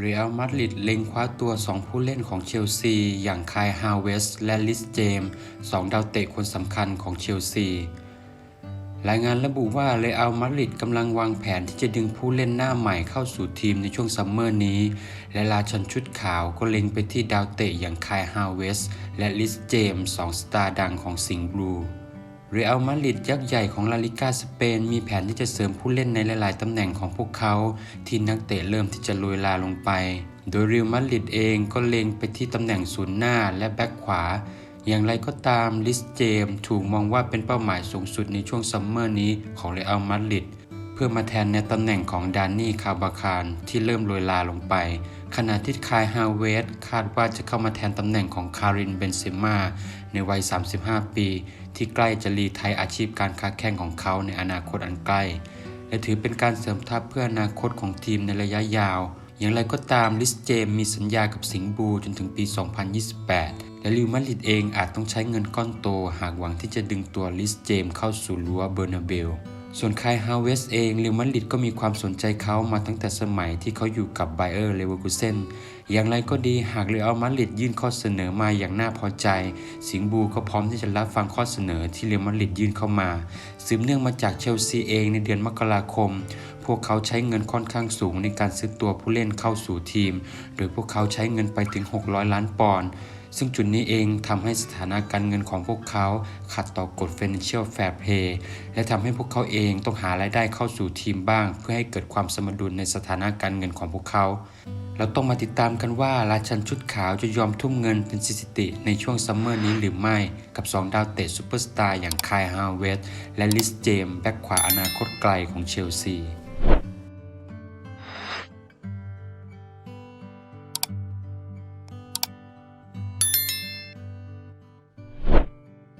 เรอัลมาดริดเล็งคว้าตัว 2 ผู้เล่นของเชลซี อย่างคายฮาวเวสและลิสเจมสองดาวเตะคนสำคัญของเชลซีรายงานระบุว่าเรอัลมาดริดกำลังวางแผนที่จะดึงผู้เล่นหน้าใหม่เข้าสู่ทีมในช่วงซัมเมอร์นี้ และราชันชุดขาวก็เล็งไปที่ดาวเตะอย่างคายฮาวเวสและลิสเจมสองสตาร์ดังของสิงห์บลู เรอัลมาดริดยักษ์ใหญ่ของลาลิกาสเปน มีแผนที่จะเสริมผู้เล่นในหลาย ๆ ตำแหน่งของพวกเขา ที่นักเตะเริ่มที่จะโรยลาลงไป โดยเรอัลมาดริดเองก็เล็งไปที่ตำแหน่งศูนย์หน้าและแบ็คขวา อย่างไรก็ตามลิสเจมส์ถูกมองว่าเป็นเป้าหมายสูงสุดในช่วงซัมเมอร์นี้ของเรอัลมาดริด เพื่อมาแทนในตำแหน่งของดานนี่คาบาคารที่เริ่มโรยลาลงไป ขณะที่คายฮาเวสคาดว่าจะเข้ามาแทนตำแหน่งของคารินเบนเซม่าในวัย 35 ปี ที่ใกล้จะรีไทยอาชีพการค้าแข่งของเขาในอนาคตอันใกล้ และถือเป็นการเสริมทัพเพื่ออนาคตของทีมในระยะยาว อย่างไรก็ตามลิสเจมมีสัญญากับสิงห์บูจนถึงปี 2028และลิวมาดริดเองอาจต้องใช้เงินก้อนโตหากหวังที่จะดึงตัวลิสเจมเข้าสู่รั้วเบอร์นาเบล ส่วนคายฮาวเวสเองเรอัลมาดริดก็มีความสนใจเขามาตั้งแต่สมัยที่เขาอยู่กับไบเออร์เลเวอร์คูเซนอย่างไรก็ดีหากเรอัลมาดริดยื่นข้อเสนอมาอย่างน่าพอใจ สิงบูก็พร้อมที่จะรับฟังข้อเสนอที่เรอัลมาดริดยื่นเข้ามาสืบเนื่องมาจากเชลซีเองในเดือนมกราคม พวกเขาใช้เงินค่อนข้างสูงในการซื้อตัวผู้เล่นเข้าสู่ทีม โดยพวกเขาใช้เงินไปถึง 600 ล้านปอนด์ ซึ่งจุดนี้เองทำให้สถานะการเงินของพวกเขาขัดต่อกฎ Financial Fair Play และทำให้พวกเขาเองต้องหารายได้เข้าสู่ทีมบ้าง เพื่อให้เกิดความสมดุลในสถานะการเงินของพวกเขาเราต้องมาติดตามกันว่าราชันชุดขาวจะยอมทุ่มเงินเป็นสถิติในช่วงซัมเมอร์นี้หรือไม่ กับ 2 ดาวเตะซูเปอร์สตาร์อย่างคายฮาวเวสและลิสเจมส์แบ็คขวาอนาคตไกลของเชลซี